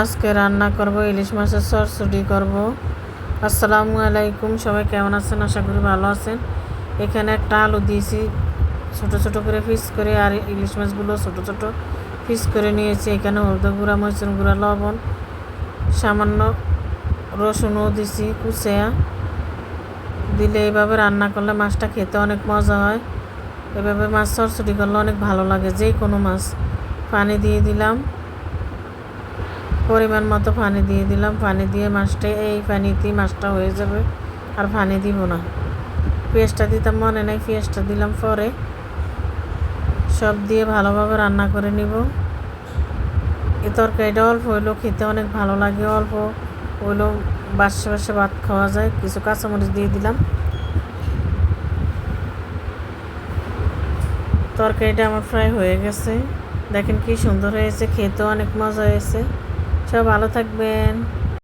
আজকে রান্না করব, ইলিশ মাছের সরসুটি করব। আসসালামু আলাইকুম, সবাই কেমন আছেন? আশা করি ভালো আছেন। এখানে একটা আলু দিয়েছি, ছোট ছোট করে পিস করে, আর ইলিশ মাছগুলো ছোট ছোট পিস করে নিয়েছি। এখানে হলুদ গুঁড়া, মরিচুর গুঁড়া, লবণ, সামান্য রসুনও দিছি, কুচিয়া। দিলে এইভাবে রান্না করলে মাছটা খেতে অনেক মজা হয়। এভাবে মাছ সরসুটি করলে অনেক ভালো লাগে যে কোনো মাছ। পানি দিয়ে দিলাম। পরিমাণ মতো পানি দিয়ে দিলাম। পানি দিয়ে মাছটা, এই পানিতেই মাছটা হয়ে যাবে। আর পানি দিব না। পেঁয়াজটা দিতাম, মনে নাই পেঁয়াজটা দিলাম পরে। সব দিয়ে ভালোভাবে রান্না করে নিব। এই তরকারিটা অল্প হইলেও খেতে অনেক ভালো লাগে। অল্প হইলেও বাসে বাসে ভাত খাওয়া যায়। কিছু কাঁচামরিচ দিয়ে দিলাম। তরকারিটা আমার প্রায় হয়ে গেছে। দেখেন কি সুন্দর হয়েছে। খেতেও অনেক মজা হয়েছে। সব ভালো থাকবেন।